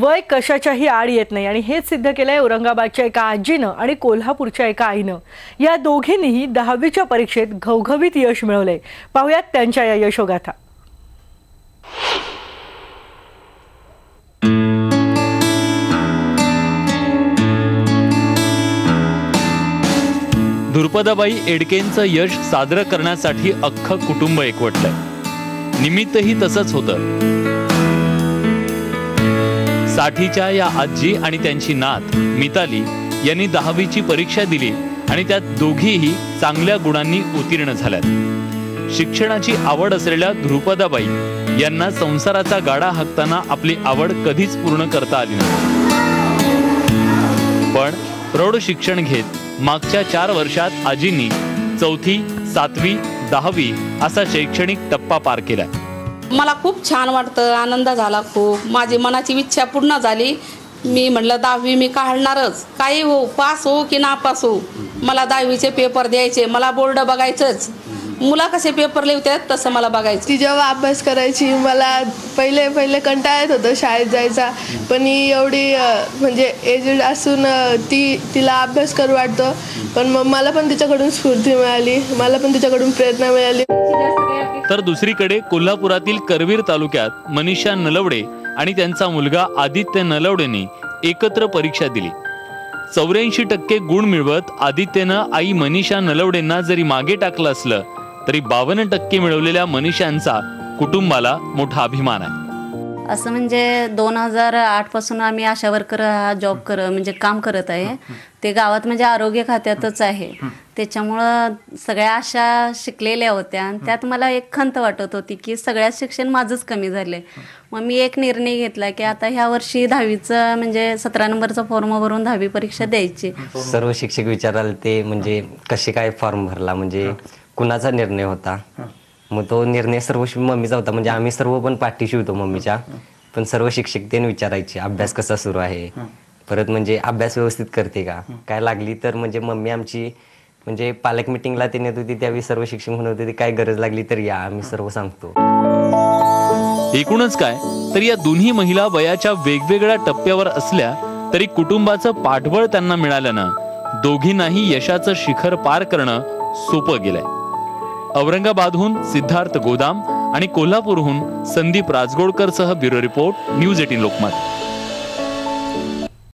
वय कशाच्याही आड येत नाही. आणि हेच सिद्ध केलंय औरंगाबादच्या एका आजीनं आणि कोल्हापूरच्या एका आईनं. या दोघींनीही दहावीच्या परीक्षेत घवघवीत यश मिळवलंय. पाहुयात त्यांच्या या यशोगाथा. धुरपदाबाई एडकेंचं यश साजरं करण्यासाठी अख्खं कुटुंब एकवटलंय. निमित्तही तसंच होतं. साठीच्या या आजी आणि त्यांची नात मिताली यांनी दहावीची परीक्षा दिली आणि त्यात दोघीही चांगल्या गुणांनी उत्तीर्ण झाल्यात. शिक्षणाची आवड असलेल्या ध्रुपदाबाई यांना संसाराचा गाडा हाकताना आपली आवड कधीच पूर्ण करता आली नाही. पण प्रौढ शिक्षण घेत मागच्या चार वर्षात आजींनी चौथी सातवी दहावी असा शैक्षणिक टप्पा पार केला मला खूप छान वाटतं आनंद झाला खूप. माझी मनाची इच्छा पूर्ण झाली. मी म्हटलं दहावी मी काढणारच. काही हो पास हो की नापास हो. मला दहावीचे पेपर द्यायचे मला बोर्ड बघायचंच. मुला कसे पेपर लिहितात तसं मला बघायचं. ती जेव्हा अभ्यास करायची मला पहिले पहिले कंटाळा येत होतं शाळेत जायचा. पण ही एवढी अ, म्हणजे एजेड असून अ, ती तिला अभ्यास करू वाटतं. पण मग मला पण तिच्याकडून स्फूर्ती मिळाली. मला पण तिच्याकडून प्रेरणा मिळाली. तर दुसरीकडे कोल्हापुरातील करवीर तालुक्यात मनीषा नलवडे आणि त्यांचा मुलगा आदित्य नलवडेने एकत्र परीक्षा दिली. चौऱ्याऐंशी टक्के गुण मिळवत आदित्यनं आई मनीषा नलवडेंना जरी मागे टाकलं असलं तरी बावन्न टक्के मिळवलेल्या मनीषांचा कुटुंबाला मोठा अभिमान आहे. असं म्हणजे दोन हजार आठपासून आम्ही आशा वर्कर हा जॉब कर म्हणजे काम करत आहे. ते गावात म्हणजे आरोग्य खात्यातच आहे. त्याच्यामुळं सगळ्या आशा शिकलेल्या होत्या. आणि त्यात मला एक खंत वाटत होती की सगळ्यात शिक्षण माझंच कमी झाले मग मी एक निर्णय घेतला की आता ह्या वर्षी दहावीचं म्हणजे सतरा नंबरचा फॉर्म भरून दहावी परीक्षा द्यायची. सर्व शिक्षक विचाराल ते म्हणजे कसे काय फॉर्म भरला? म्हणजे कुणाचा निर्णय होता? मग तो निर्णय सर्व मम्मीचा होता. म्हणजे आम्ही सर्व पण पाठीशी होतो मम्मीच्या. पण सर्व शिक्षक ते विचारायचे अभ्यास कसा सुरू आहे? परत म्हणजे अभ्यास व्यवस्थित करते का? काय लागली तर म्हणजे मम्मी आमची म्हणजे पालक मिटिंगला ते नेत होती त्यावेळी सर्व शिक्षक म्हणत होते काय गरज लागली तर या आम्ही सर्व सांगतो. एकूणच काय? तर या दोन्ही महिला वयाच्या वेगवेगळ्या टप्प्यावर असल्या तरी कुटुंबाचं पाठबळ त्यांना मिळाल्यानं दोघींनाही यशाचं शिखर पार करणं सोपं गेलंय. औरंगाबादहून सिद्धार्थ गोदाम आणि कोल्हापूरहून संदीप राजगोडकर सह bureau report news eighteen Lokmat.